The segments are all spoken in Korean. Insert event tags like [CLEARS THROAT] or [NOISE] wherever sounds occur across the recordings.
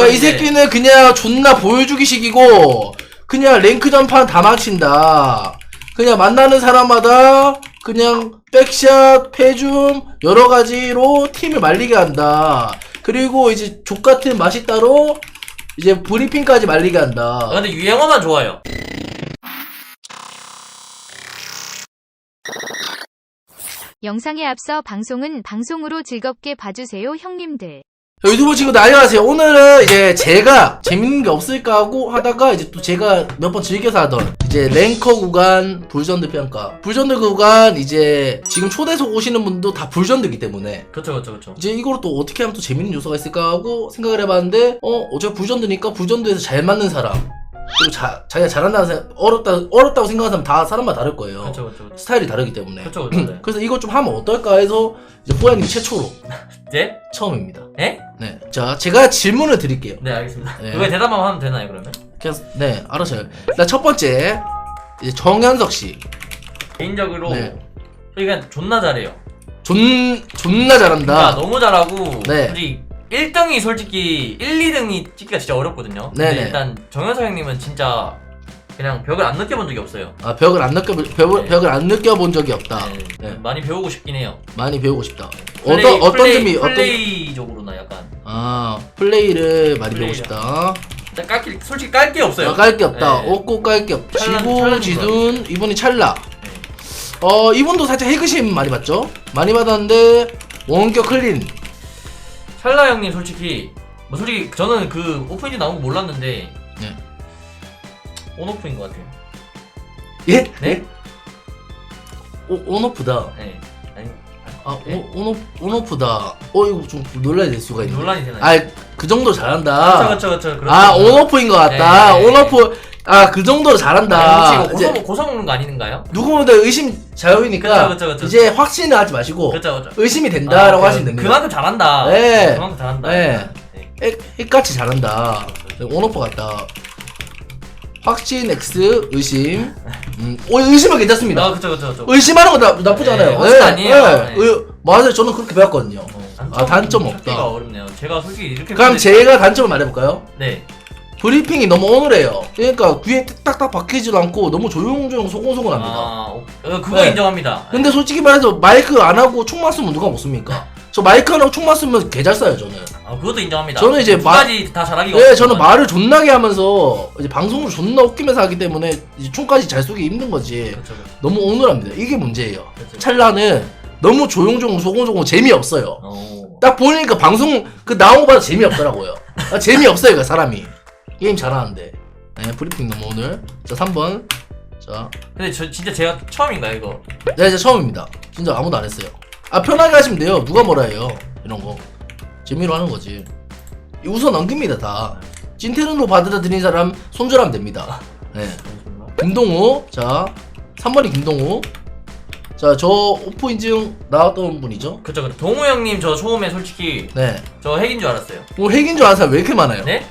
그러니까 이 새끼는 그냥 존나 보여주기식이고 그냥 랭크 전판 다 마친다. 그냥 만나는 사람마다 그냥 백샷, 패줌 여러 가지로 팀을 말리게 한다. 그리고 이제 족 같은 맛이 따로 이제 브리핑까지 말리게 아, 한다. 근데 유행어만 좋아요. 영상에 앞서 방송은 방송으로 즐겁게 봐주세요 형님들. 유튜브 친구들 안녕하세요. 오늘은 이제 제가 재밌는 게 없을까 하고 하다가 이제 또 제가 몇 번 즐겨서 하던 이제 랭커 구간 불전드 평가. 불전드 구간 이제 지금 초대석 오시는 분도 다 불전드기 때문에 그쵸 그쵸 그쵸. 이제 이걸 또 어떻게 하면 또 재밌는 요소가 있을까 하고 생각을 해봤는데 어 어차피 불전드니까 불전드에서 잘 맞는 사람 그리고 자, 자기가 잘한다는 사람 어렵다 어렵다고 생각하는 사람 다 사람마다 다를 거예요. 그쵸 그쵸 그쵸. 스타일이 다르기 때문에. 그쵸 그쵸. 네. [CLEARS THROAT] 그래서 이거 좀 하면 어떨까 해서 이제 호야님 최초로 네? [LAUGHS] 처음입니다. 예? 네. 자, 제가 질문을 드릴게요. 네 알겠습니다. 네. 그거에 대답만 하면 되나요 그러면? 그냥, 네, 알아서요. 일단 첫 번째, 이제 정현석 씨. 개인적으로 네. 그러니까 존나 잘해요. 존, 존나 그러니까 잘한다. 너무 잘하고 네. 솔직히 1등이 솔직히 1, 2등이 찍기가 진짜 어렵거든요. 근데 네네. 일단 정현석 형님은 진짜 그냥 벽을 안 느껴본 적이 없어요. 아, 벽을 안 느껴, 벽을, 네. 벽을 안 느껴본 적이 없다. 네. 네. 많이 배우고 싶긴 해요. 많이 배우고 싶다. 플레이- 어떤, 어떤 플레이, 점이, 어떤, 플레이적으로나 약간 아, 플레이를 많이 배우고 플레이를. 싶다. 진짜 깔게 솔직히 깔 게 없어요. 아, 깔게 없다. 네. 없고 깔게 없다. 찰나- 지구, 지둔, 이분이 찰나. 네. 어, 이분도 살짝 해그심 많이 받죠? 많이 받았는데, 원격 클린. 찰나 형님 솔직히 뭐 솔직히 저는 그 오프닝 나온 거 몰랐는데 네. 온오프인 것 같아요. 예? 네? 오, 온오프다. 네. 아니 아, 네? 오, 온오, 온오프다. 어, 이거 좀 놀라야 될 수가 있네. 논란이 되나요? 아, 그 정도 잘한다. 그쵸 그쵸 그쵸. 아, 온오프인 것 같다. 네. 온오프. 아, 그 정도로 잘한다. 혹시 이제 이거 고소 고소 먹는 거 아닌가요? 누구보다 의심 자유이니까 그쵸, 그쵸, 그쵸. 이제 확신을 하지 마시고 그쵸 그쵸. 의심이 된다라고 아, 하시면 됩니다. 그만큼 잘한다. 네. 그만큼 잘한다. 네. 네. 핵, 핵같이 잘한다. 온오프 같다. 확신 X 의심. 음, 오, 의심은 괜찮습니다. 아 그쵸 그쵸 그쵸. 의심하는 거 나, 나쁘잖아요. 네, 확신 아니에요. 네. 의- 맞아요. 저는 그렇게 배웠거든요. 어, 아, 단점 없다. 찾기가 어렵네요. 제가 솔직히 이렇게 그럼 제가 단점을 말해볼까요? 네. 브리핑이 너무 어눌해요. 그러니까 귀에 딱딱 박히지도 않고 너무 조용조용 소곤소곤합니다. 아 어, 어, 그거 네. 인정합니다. 근데 솔직히 말해서 마이크 안 하고 총만 쓰면 누가 못 씁니까? 저 마이크 안 하고 총만 쓰면 개잘 써요 저는. 아 그것도 인정합니다. 저는 이제 두 마- 가지 다 잘하기가 네. 저는 말을 존나게 하면서 이제 방송을 존나 웃기면서 하기 때문에 이제 총까지 잘 쏘기 힘든 거지. 그쵸 그쵸. 너무 어눌합니다. 이게 문제예요. 그쵸. 찰나는 너무 조용조용 소곤소곤 재미없어요. 어. 딱 보니까 방송 그 나온 거보다 재미없더라고요. 아, 재미없어요, 그 사람이. 게임 잘하는데. 네, 브리핑 너무 오늘. 자, 3번. 자, 근데 저 진짜 제가 처음인가요 이거? 네, 이제 처음입니다. 진짜 아무도 안 했어요. 아, 편하게 하시면 돼요. 누가 뭐라 해요. 이런 거. 재미로 하는 거지. 웃어 넘깁니다, 다. 찐테른으로 받아들인 사람 손절하면 됩니다. 네. 김동우. 자, 3번이 김동우. 자, 저 오프 인증 나왔던 분이죠. 그쵸 그쵸. 동우 형님 저 처음에 솔직히 네. 저 핵인 줄 알았어요. 뭐 핵인 줄 아는 사람 왜 이렇게 많아요? 네?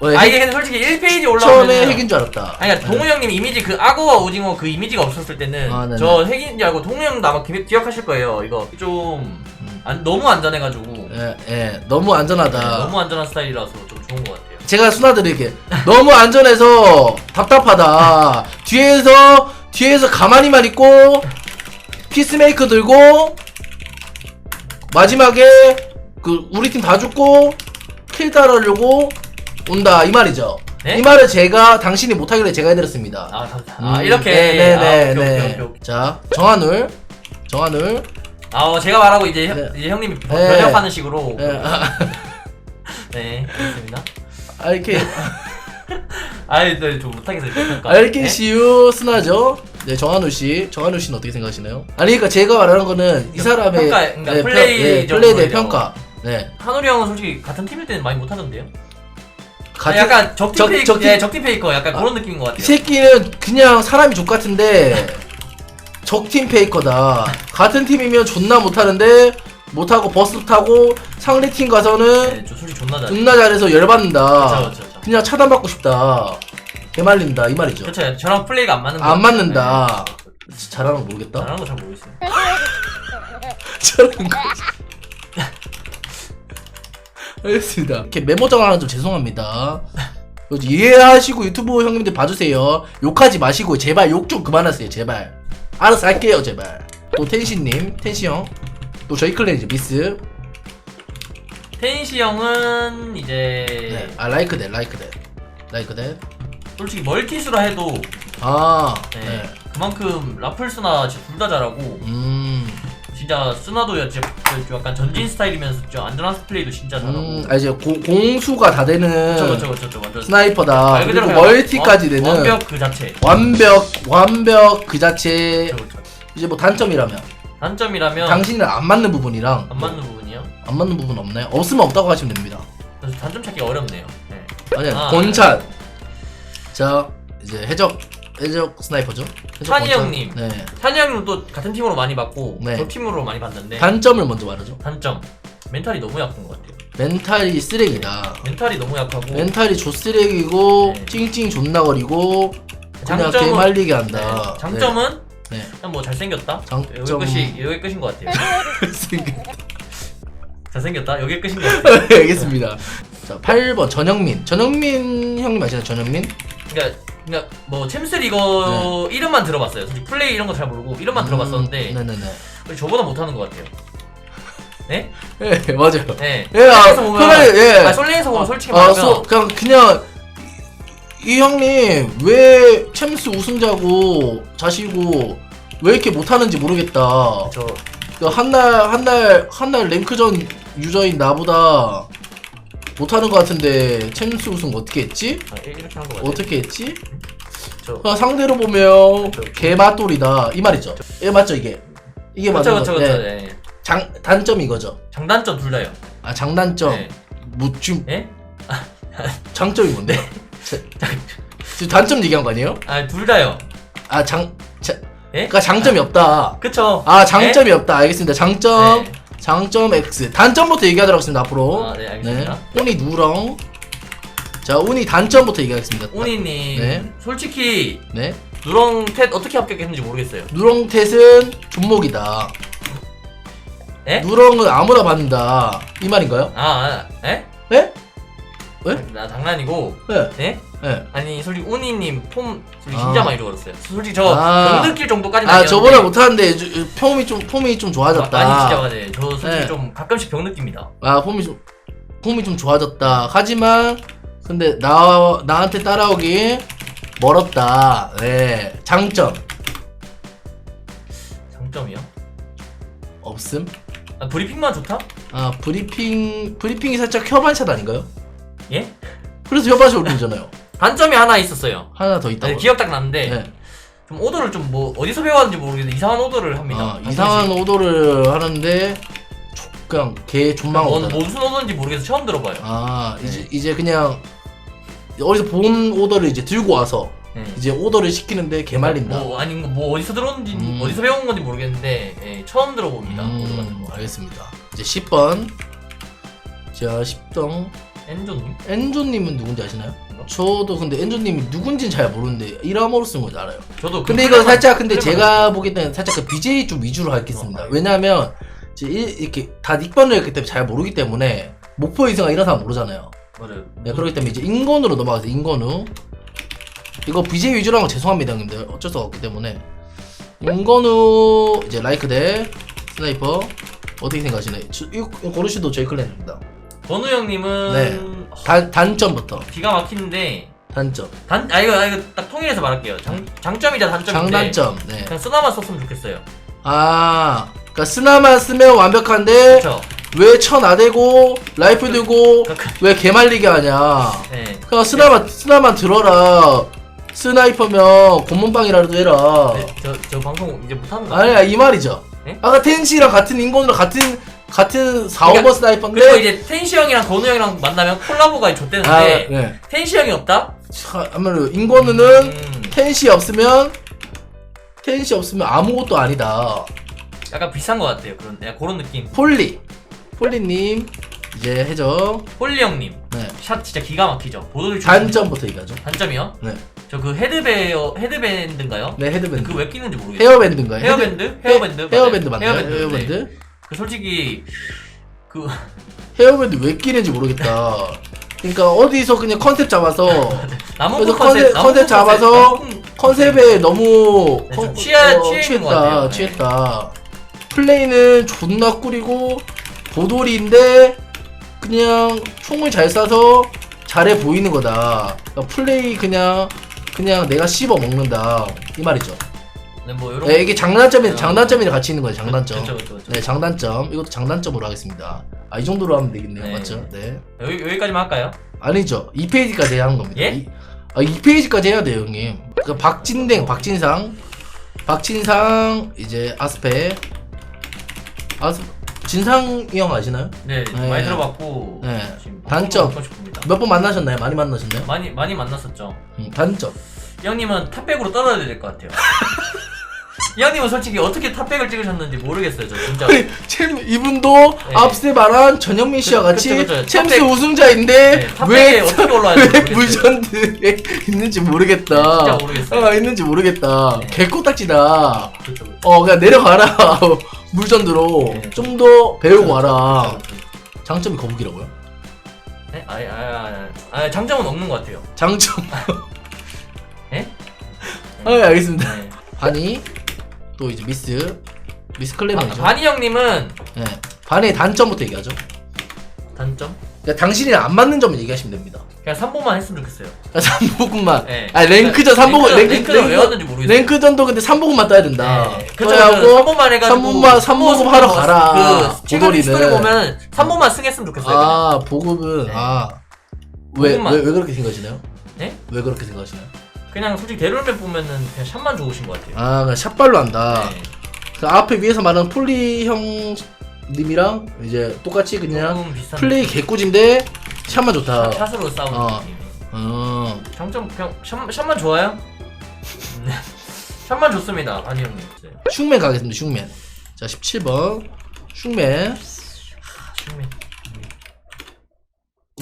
왜아 핵- 솔직히 1페이지 올라오면 처음에 핵인 줄 알았다. 아니 그러니까 동우 형님 이미지 그 악어와 오징어 그 이미지가 없었을 때는 아, 네네. 저 핵인 줄 알고 동우 형도 아마 기, 기억하실 거예요. 이거 좀 음. 안, 너무 안전해가지고 예, 예, 너무 안전하다. 네, 너무 안전한 스타일이라서 좀 좋은 것 같아요. 제가 순화드릴게. 너무 안전해서 답답하다. 뒤에서 뒤에서 가만히만 있고 피스메이커 들고 마지막에 그 우리 팀 다 죽고 킬 따르려고 온다 이 말이죠. 네? 이 말을 제가 당신이 못하길래 제가 해드렸습니다. 아, 감사합니다. 아 음, 이렇게 네네네 아, 오케이, 네. 오케이, 오케이, 오케이. 자 정한울 정한울 아 어, 제가 말하고 이제, 형- 네. 이제 형님이 네. 번역하는 식으로 예, 아, 네 [LAUGHS] 알겠습니다. 아, 이렇게 [LAUGHS] 아이 네, 좀 못하겠어요. 평가. 알키시유 스나죠. 네 정한우 씨, 정한우 씨는 어떻게 생각하시나요? 아니 그러니까 제가 말하는 거는 이 사람의 평가, 그러니까 네, 플레이 평, 네, 플레이에 대한 해요. 평가. 네, 한우리 형은 솔직히 같은 팀일 때는 많이 못하던데요. 같은 약간 적팀 적- 페이커, 적팀- 예, 적팀 페이커 약간 아, 그런 느낌인 것 이 같아요. 새끼는 그냥 사람이 족 같은데 적팀 페이커다. 같은 팀이면 존나 못하는데 못하고 버스 타고 상대 팀 가서는 네, 저 솔직히 존나 잘. 존나 잘해서 열받는다. 그쵸, 그쵸. 그냥 차단받고 싶다. 개말린다 이 말이죠. 그쵸, 저랑 플레이가 안 맞는 거. 안 맞는다. 네. 잘하는 거 모르겠다. 잘하는 거 잘 모르겠어요. [LAUGHS] 잘하는 거. 알겠습니다. 이렇게 메모장 하나 좀 죄송합니다. 이해하시고 유튜브 형님들 봐주세요. 욕하지 마시고 제발 욕 좀 그만하세요. 제발. 알아서 할게요. 제발. 또 텐시님, 텐시 형. 또 저희 클랜이죠. 미스. 텐시 형은 이제 네. 아 라이크 대 라이크 대 라이크 대. 솔직히 멀티수라 해도 아. 네, 네. 그만큼 라플스나 둘 다 잘하고 음. 진짜 스나도 진짜 좀 약간 전진 스타일이면서 좀 안전한 스플레이도 진짜 잘하고 음. 아 이제 고, 공수가 다 되는 완전 스나이퍼다. 말 그대로 그리고 그냥 멀티까지 완- 되는 완벽 그 자체 완벽 완벽 그 자체 그쵸 그쵸 이제 뭐 단점이라면 단점이라면 당신이랑 안 맞는 부분이랑 안 맞는 부분이요? 안 맞는 부분 없나요? 없으면 없다고 하시면 됩니다. 그래서 단점 찾기 어렵네요 네. 아니야 아, 권찬 자 이제 해적 해적 스나이퍼죠. 해적 찬이 권찬. 형님. 네 찬이 형은 또 같은 팀으로 많이 봤고 네. 저 팀으로 많이 봤는데 단점을 먼저 말하죠. 단점 멘탈이 너무 약한 것 같아요 멘탈이 쓰레기다. 멘탈이 너무 약하고 멘탈이 조쓰레기고 네. 찡찡 존나 거리고 그냥 장점은- 개말리게 네, 한다. 장점은 네. 그냥 뭐 잘생겼다 장점- 여기 끝이 여기 끝인 것 같아요 네. [LAUGHS] 잘생겼다 여기 끝인 것 [LAUGHS] 같아요 알겠습니다. 자 8번 전영민. 전영민 형님 아시나요? 전영민? 그러니까 그러니까 뭐 챔스 리거 이름만 들어봤어요 솔직히 플레이 이런 거 잘 모르고 이름만 들어봤었는데 음, 네네네. 저보다 못하는 것 같아요 네? 예 맞아요. 네 예, 아, 솔랭에서 보면 편하게, 예. 아, 솔랭에서 보면 솔직히 아, 말하면 소, 그냥 그냥 이, 이 형님 왜 챔스 우승자고 자시고 왜 이렇게 못하는지 모르겠다. 저그 한날 한 날 한 날 랭크전 유저인 나보다 못하는 것 같은데 챔스 우승 어떻게 했지? 아, 이- 이렇게 한것 같아요 어떻게 했지? 저 어, 상대로 보면 저- 개맛돌이다 이 말이죠. 예 맞죠 이게 이게 그쵸 맞는 그쵸 거. 그쵸 네. 네. 장 단점 이거죠. 장단점 둘 다요 아 장단점 네. 뭐 지금 예? [LAUGHS] 장점이 뭔데? [LAUGHS] 자, 지금 단점 얘기한 거 아니에요? 아둘 다요 아 장, 자, 예? 그러니까 장점이 없다. 그쵸 아 장점이 없다. 알겠습니다. 장점, 네. 장점 X. 단점부터 얘기하도록 하겠습니다. 앞으로. 아, 네, 알겠습니다. 운이 누렁. 자, 운이 단점부터 얘기하겠습니다. 오니님 네. 솔직히 네. 누렁 텟 어떻게 합격했는지 모르겠어요 누렁텟은 존목이다. 예? 누렁은 아무나 받는다. 이 말인가요? 아, 아 에? 네? 왜? 나 장난이고 네. 예? 네. 아니 솔직히 오니님 폼 솔직히 아. 진짜 많이 좋아졌어요 솔직히 저 아. 병 느낄 정도까지 는 아, 저보다 못하는데 주- 폼이 좀 폼이 좀 좋아졌다. 아니 진짜 맞아요 저 솔직히 네. 좀 가끔씩 병 느낍니다 아 폼이 좀 폼이 좀 좋아졌다. 하지만 근데 나 나한테 따라오기 멀었다. 네 장점 장점이요? 없음. 아, 브리핑만 좋다? 아 브리핑 브리핑이 살짝 협반샷 아닌가요? 예? 그래서 협반샷 올리잖아요. 단점이 하나 있었어요 하나 더 있다고. 네, 기억 딱 났는데 네. 좀 오더를 좀 뭐 어디서 배웠는지 모르겠는데 이상한 오더를 합니다 아. 이상한 오더를 하는데 조- 그냥 개 존망 뭔, 오더. 무슨 오더인지 모르겠어 처음 들어봐요 아 네. 이제 이제 그냥 어디서 본 오더를 이제 들고 와서 네. 이제 오더를 시키는데 개 말린다. 뭐 아니 뭐 어디서 들었는지 음. 어디서 배운 건지 모르겠는데 예, 처음 들어봅니다 오더 같은 음, 거 알겠습니다. 이제 10번. 자, 10동. 엔조님? 엔조님은 누군지 아시나요? 이거? 저도 근데 엔조님이 누군지는 잘 모르는데 이라모로 쓴 건지 알아요. 저도 그 근데 이거 플레이만- 살짝 근데 제가 보기 때는 살짝 그 BJ 좀 위주로 하겠습니다. 어, 네. 왜냐하면 이제 이- 이렇게 다 닉번을 했기 때문에 잘 모르기 때문에 목표 이승아 이런 사람 모르잖아요. 맞아요 네, 그렇기 때문에 이제 인건으로 넘어가서 인건우. 이거 BJ 위주로 한거 죄송합니다, 형님들. 어쩔 수가 없기 때문에. 인건우 이제 라이크 대 스나이퍼 어떻게 생각하시나요? 저- 이거 고르시도 저희 클랜입니다. 건우 형님은 네. 단 단점부터 기가 막히는데 단점. 단, 아 이거, 아, 이거 딱 통일해서 말할게요 장, 장점이자 단점인데 장단점. 네. 그냥 쓰나만 썼으면 좋겠어요 아, 그러니까 스나만 쓰면 완벽한데 그쵸? 왜 쳐나대고 라이플 들고 그- 그- 왜 개말리게 하냐? 네. 그냥 스나만 스나만 들어라. 스나이퍼면 고문방이라도 해라. 네, 저, 저 방송 이제 못하는 거 아니야 이 말이죠. 네? 아까 텐시랑 같은 인건으로 같은 같은 4, 그러니까 5번 스나이퍼인데. 그리고 이제 텐시 형이랑 건우 형이랑 만나면 콜라보가 아, 좋대는데 네. 텐시 형이 없다? 자, 아무래도 인건우는 음, 텐시 없으면 텐시 없으면 아무것도 아니다. 약간 비싼 것 같아요 그런 약간 그런 느낌 폴리, 폴리님 이제 해줘. 홀리 형님 네. 샷 진짜 기가 막히죠 보도를 단점부터 얘기하죠. 단점이요? 네. 저 그 헤드베어 헤드밴드인가요? 네 헤드밴드. 그 왜 끼는지 모르겠어요 헤어밴드인가요? 헤어밴드? 헤어밴드? 헤어밴드 맞아요. 맞나요? 헤어밴드, 헤어밴드. 네. 그 솔직히 그 헤어밴드 왜 끼는지 모르겠다. 그러니까 어디서 그냥 컨셉 잡아서 [LAUGHS] 나무 그래서 컨셉, 컨셉- 컨셉 잡아서 컨셉에 너무 네, 컨- 좀 취하- 취해 있는 취했다 것 같아요. 네. 취했다 플레이는 존나 꾸리고 보돌이인데 그냥 총을 잘 쏴서 잘해 보이는 거다 그러니까 플레이 그냥 그냥 내가 씹어 먹는다 이 말이죠 네, 뭐 이런 네, 이게 장단점이 어. 장단점이 같이 있는 거예요 장단점 그쵸, 그쵸, 그쵸. 네 장단점 이것도 장단점으로 하겠습니다 아 이 정도로 하면 되겠네요 네. 맞죠 네 여기 여기까지만 할까요? 아니죠. 2페이지까지 해야 하는 겁니다. 예? 이, 아, 2페이지까지 해야 돼요, 형님. 그 박진댕, 박진상, 박진상, 이제 아스페, 아스, 진상이 형 아시나요? 네, 네. 많이 들어봤고 네. 지금 단점. 먹고 싶습니다. 몇 번 만나셨나요? 많이 만나셨나요? 많이 많이 만났었죠. 음, 단점. 이 형님은 탑백으로 떨어져야 될 것 같아요. [LAUGHS] 이 형님은 솔직히 어떻게 탑백을 찍으셨는지 모르겠어요, 저 진짜. 챔 이분도 네. 앞세 말한 전현민 씨와 그- 같이 그쵸, 그쵸. 챔스 탑백- 우승자인데 네, 탑백에 왜, 어떻게 왜 모르겠어요. 물전드에 있는지 모르겠다. 진짜 모르겠어요. 아, 있는지 모르겠다. 네. 개코딱지다. 그쵸, 그쵸. 어 그냥 내려가라 [LAUGHS] 물전드로 네. 좀 더 배우고 와라. 장점이 거북이라고요? 네? 아니, 아니, 아니, 아니, 아니, 장점은 없는 것 같아요. 장점 네? [LAUGHS] 아 예, 알겠습니다 네. 바니 또 이제 미스 미스 바, 클레먼이죠 바니 형님은 네. 바니의 단점부터 얘기하죠 단점? 그러니까 당신이랑 안 맞는 점을 얘기하시면 됩니다 그냥 3보만 했으면 좋겠어요. 3보급만 네. 아 랭크전 3보급 랭크전, 랭크, 랭크전 왜 랭크, 왔는지 모르겠어요. 랭크전도 근데 3보급만 따야 된다 네. 떠야 그쵸. 하고 3번만 해가지고 3번만 3보급 하러 가라 그 최근. 스토리 보면 3번만 승했으면 좋겠어요. 아 보급은 네. 아왜 왜 보급만. 왜 그렇게 생각하시나요? 네? 왜 그렇게 생각하시나요? 그냥 솔직히 데롤맨 보면은 그냥 샷만 좋으신 것 같아요. 아 그냥 샷발로 한다 네. 그 앞에 위에서 말하는 폴리 형 님이랑 이제 똑같이 그냥 조금 비슷한 플레이 개꿀인데 샷만 좋다. 샷, 샷으로 싸우는 어. 느낌. 어. 장점 그냥 샷, 샷만 좋아요? 네. [LAUGHS] 샷만 좋습니다. 아니 형님. 네. 슝맨 가겠습니다. 슝맨. 자 17번 슝맨 슈맨.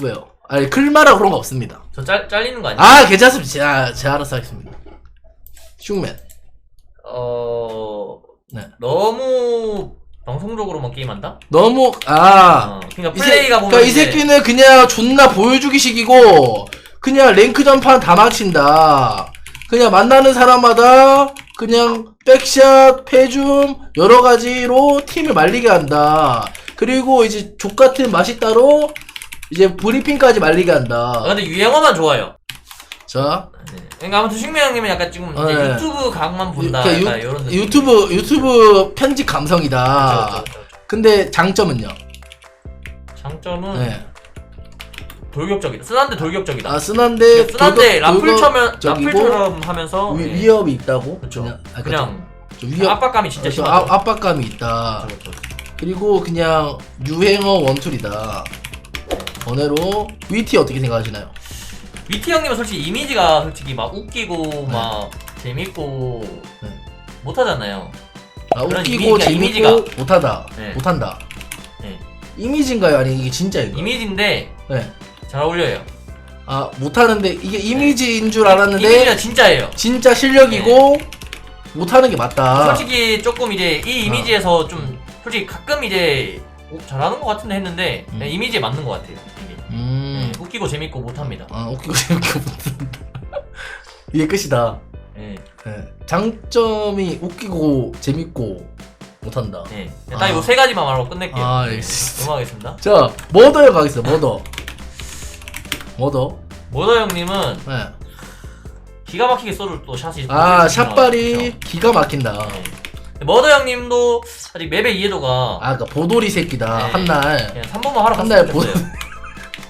왜요? 아니 클마라 그런 거 없습니다. 저 짤, 잘리는 거 아니에요? 아 괜찮습니다. 제가 제가 알아서 하겠습니다. 슝맨. 어... 네. 너무 방송적으로만 게임한다? 너무 아. 어, 그러니까 이 새- 플레이가 보면 그러니까 이 이제 새끼는 그냥 존나 보여주기식이고 그냥 랭크 전판 다 마친다. 그냥 만나는 사람마다 그냥 백샷, 패줌 여러 가지로 팀을 말리게 한다. 그리고 이제 족 같은 맛이 따로 이제 브리핑까지 말리게 아, 한다. 근데 유행어만 좋아요. 자, 네. 그러니까 아무튼 슈맨 형님은 약간 지금 이제 네. 유튜브 각만 본다. 그러니까 약간 이런 느낌. 유튜브 유튜브 편집 감성이다. 그쵸, 그쵸, 그쵸. 근데 장점은요? 장점은 네. 돌격적이다. 쓴한데 돌격적이다. 아 쓴한데 쓴한데 돌격- 라플처럼 돌격적이고 라플처럼 하면서 위, 예. 위협이 있다고? 그쵸. 그냥, 아, 그냥 좀 위협 압박감이 진짜 그래서 심하죠. 아, 압박감이 있다. 그쵸, 그쵸. 그리고 그냥 유행어 원툴이다. 번외로 위티 어떻게 생각하시나요? 위티 형님은 솔직히 이미지가 솔직히 막 웃기고 막 재밌고 네. 못하잖아요. 아, 그런 웃기고 이미지가- 재밌고 이미지가. 못하다. 네. 못한다. 네. 이미지인가요? 아니 이게 진짜인가요? 이미지인데 네. 잘 어울려요. 아 못하는데 이게 이미지인 줄 알았는데 이미지가 진짜예요. 진짜 실력이고 못하는 게 맞다. 솔직히 조금 이제 이 이미지에서 좀 솔직히 가끔 이제 오, 잘하는 것 같은데 했는데 음. 그냥 이미지에 맞는 것 같아요. 음. 네, 웃기고 재밌고 못합니다. 아 웃기고 [LAUGHS] 재밌고 못한다. 이게 끝이다. 네, 네. 장점이 웃기고 재밌고 못한다. 네. 아. 딱요세 가지만 말하고 끝낼게요. 아, 네, 알겠습니다. 넘어가겠습니다. 자 머더에 가겠습니다. 머더. 머더. 모더 형님은 네. 기가 막히게 쏘를 또 샷이 아 샷발이. 기가 막힌다. 네. 머더 형님도 아직 맵의 이해도가 아, 그니까 보돌이 새끼다. 네. 한날 그냥 3번만 하러 한날 갔으면 보 좋겠어요.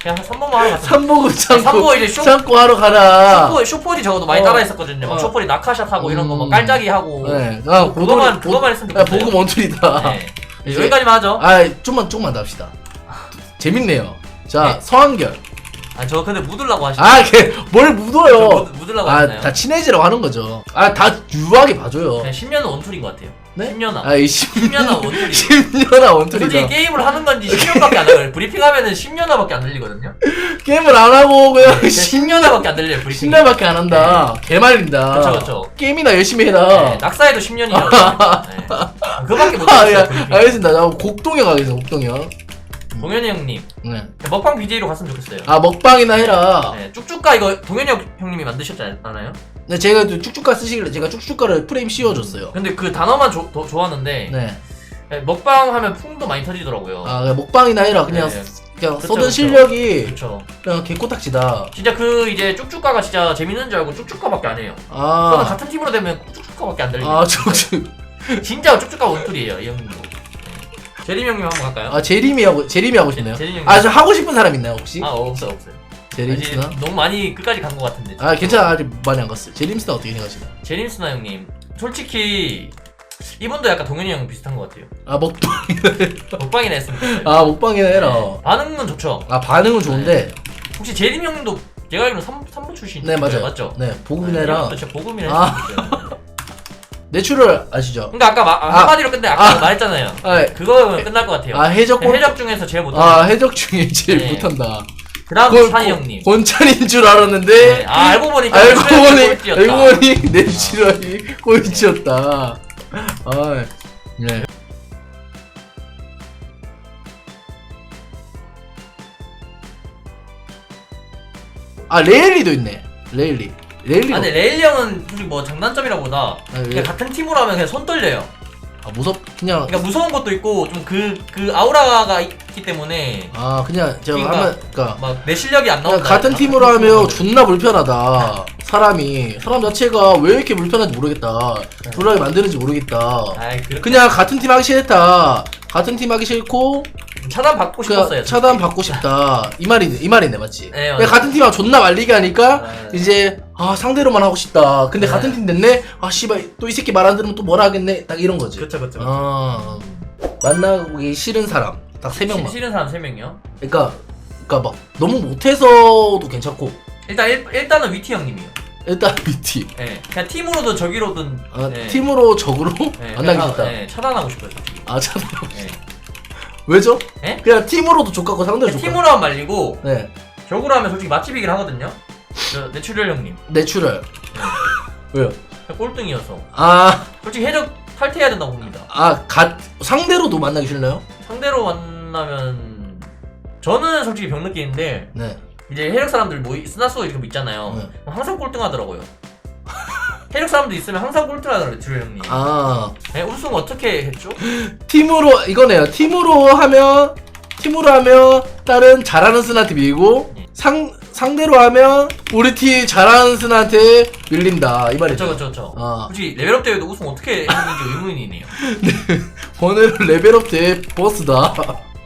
그냥 3번만 하러 갔으면 삼보급 참고 삼보 이제 쇼- 참고 하러 가라. 쇼포, 쇼포디 적어도 많이 어. 따라했었거든요. 막 어. 쇼포디 낙하샷 하고 이런 거뭐 음. 깔짝이 하고. 네, 아 그거만 그거만 했으면 아, 좋겠어요. 보급 원툴이다. 네. [LAUGHS] 이제- 여기까지만 하죠. 아, 좀만 조금만 더 합시다. 재밌네요. 자, 네. 서한결. 아 저 근데 묻으려고 하시죠. 아, 걔뭘 묻어요. 묻, 묻으려고 아, 하시나요? 다 친해지라고 하는 거죠. 아, 다 유하게 봐줘요. 그냥 10년은 원툴인 것 같아요. 네? 10년아. 아, 이 10년아 10년아 원툴이. 10년아 원툴이다. 솔직히 게임을 하는 건지 10년밖에 안 들려요. 브리핑 하면은 10년아밖에 안 들리거든요. 게임을 안 하고 그냥 그냥 10년아밖에 안 들려요. 브리핑. 10년밖에 안 한다. 개말린다. 그쵸, 그쵸. 게임이나 열심히 해라. 네, 낙사에도 10년이라고. [LAUGHS] 네. 그거밖에 못 아, 예, 들었어요. 브리핑. 알겠습니다. 자, 곡동형 가겠습니다. 곡동형. 동현이 형님 네. 먹방 BJ로 갔으면 좋겠어요. 아 먹방이나 해라. 네, 쭉쭉가 이거 동현이 형, 형님이 만드셨지 않- 않아요? 네, 제가 또 쭉쭉가 쓰시길래 제가 쭉쭉가를 프레임 씌워줬어요. 근데 그 단어만 조- 더 좋았는데 네. 네, 먹방 하면 풍도 많이 터지더라고요. 아 그냥 먹방이나 해라. 그냥 네. 그냥 그쵸, 써든 그쵸. 실력이 그렇죠. 그냥 개코딱지다. 진짜 그 이제 쭉쭉가가 진짜 재밌는 줄 알고 쭉쭉가밖에 안 해요. 저는 아. 같은 팀으로 되면 쭉쭉가밖에 안 들려요. 아 쭉쭉. [LAUGHS] 진짜 쭉쭉가 원툴이에요 이 형님도. 네. 제림 형님 한번 갈까요? 아 제리미 하고 제리미 하고 싶네요. 제림 형님. 아 저 하고 싶은 사람 있나요 혹시? 아 없어요 없어요. 제림스나? 아직 너무 많이 끝까지 간 것 같은데. 아 괜찮아 아직 많이 안 갔어요. 제림스나 어떻게 생각하시나요? 제림스나 형님 솔직히 이분도 약간 동현이 형 비슷한 것 같아요. 아 먹방. 먹방이나 했으면 좋겠어요. 아 먹방이나 해라. 네. 반응은 좋죠. 아 반응은 좋은데. 혹시 제림 형님도 제가 알기로 3, 삼부 출신 네 맞아요. 맞죠? 네 보급이나 해라. 이것도 진짜 보금이나 아. [LAUGHS] 내추럴 아시죠? 근데 아까 마, 아, 아. 한마디로 끝내 아까 아. 말했잖아요. 아, 그거면 끝날 것 같아요. 아 해적 권. 해적 중에서 제일 못하는 아 해적 중에 제일 네. 못한다. 그다음 권- 형님. 권찬인 줄 알았는데 네. 아 알고 보니까 알고 보니 꼴찌였다. 알고 보니 내추럴이 꼴찌였다. 아 네. 아 레일리도 있네. 레일리. 레일리. 아 근데 레일 형은 솔직히 뭐 장단점이라보다 아, 그냥 왜? 같은 팀으로 하면 그냥 손 떨려요. 아 무섭 그냥 그러니까 무서운 것도 있고 좀 그 그 아우라가 있기 때문에 아 그냥 제가 그러니까 하면 그러니까 막 내 실력이 안 그냥 나온다. 같은 팀으로 하면 존나 불편하다. 사람이 사람 자체가 왜 이렇게 불편한지 모르겠다. 불안하게 만드는지 모르겠다. 아이 그 그냥 같은 팀 하기 싫다. 같은 팀 하기 싫고 차단 받고 싶었어요. 차단 받고 싶다. 이 말이 이 말이네 맞지? 네, 맞아요. 같은 팀하고 존나 말리게 하니까 네. 이제 아 상대로만 하고 싶다. 근데 네. 같은 팀 됐네. 아 씨발 또 이 새끼 말 안 들으면 또 뭐라 하겠네. 딱 이런 거지. 그쵸 그쵸. 아 만나기 싫은 사람 딱세 명만. 싫은 사람 3명이요? 그러니까 그러니까 막 너무 못해서도 괜찮고 일단 일, 일단은 위티 형님이요. 일단 [LAUGHS] BT 예. 그냥 팀으로든 적이로든 아, 예. 팀으로 적으로 예, [LAUGHS] 만나기 그냥, 싫다. 예, 차단하고 싶어요, 솔직히. 아 참. 예. 왜죠? 예? 그냥 팀으로도 족같고 상대로 족같고. 팀으로 하면 말리고 네. 적으로 하면 솔직히 맛집이긴 하거든요. 저 내추럴 형님 내추럴. [LAUGHS] 왜요? 꼴등이어서 아, 솔직히 해적 탈퇴해야 된다고 봅니다. 아, 갓 상대로도 만나기 싫나요? 상대로 만나면 저는 솔직히 병 느끼는데 네. 이제 해적 사람들 뭐 스나소 이렇게 있잖아요. 네. 항상 꼴등하더라고요. [LAUGHS] 해적 사람들 있으면 항상 꼴등하더라고요, 내추럴 형님. 아, 네, 우승 어떻게 했죠? [LAUGHS] 팀으로 이거네요. 팀으로 하면 팀으로 하면 다른 잘하는 스나한테 밀고 네. 상 상대로 하면 우리 팀 잘하는 스나한테 밀린다 이 말이죠. 그쵸, 그쵸, 그쵸. 아. 솔직히 레벨업 대회도 우승 어떻게 했는지 의문이네요. [LAUGHS] 번외로 레벨업 대 버스다.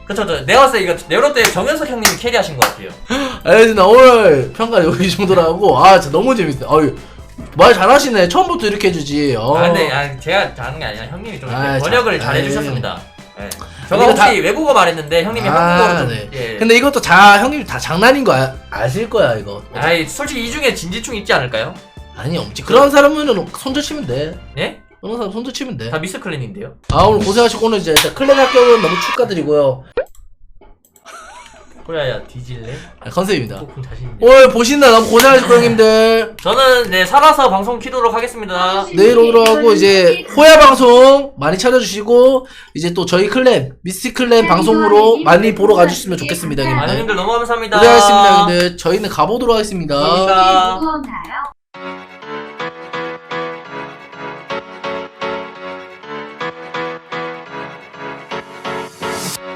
그쵸, 저 내가 봤을 때 이거 레벨업 대회 정현석 형님이 캐리하신 것 같아요. 나 오늘 평가 여기 정도로 하고 아 진짜 너무 재밌어. 아유 말 잘하시네. 처음부터 이렇게 해주지. 어. 아 근데 아, 제가 잘하는 게 아니라 형님이 좀 아이, 번역을 자- 잘 아이. 해주셨습니다. 예. 저가 혹시 다- 외국어 말했는데 형님이 아, 한국어로 좀 네. 예. 근데 이것도 자 형님 다 장난인 거 아, 아실 거야 이거. 아이 솔직히 이 중에 진지충 있지 않을까요? 아니 없지. 그런 사람은 손절 치면 돼. 예? 그런 사람 손절 치면 돼. 다 미스 클랜인데요. 아 오늘 고생하시고 오늘 이제 일단 클랜 합격은 너무 축하드리고요. 호야야 뒤질래? 아, 컨셉입니다. 조금 자신 있네. 오늘 보신다 너무 고생하셨고 형님들. 저는 네 살아서 방송 키도록 하겠습니다. 내일 오도록 하고 이제 호야 방송 많이 찾아주시고 이제 또 저희 클랜 미스티 클랜 방송으로 많이 보러 가주시면 좋겠습니다 많은 형님들. 형님들 너무 감사합니다. 고생하셨습니다 형님들. 저희는 가보도록 하겠습니다. 감사합니다. 무거운가요?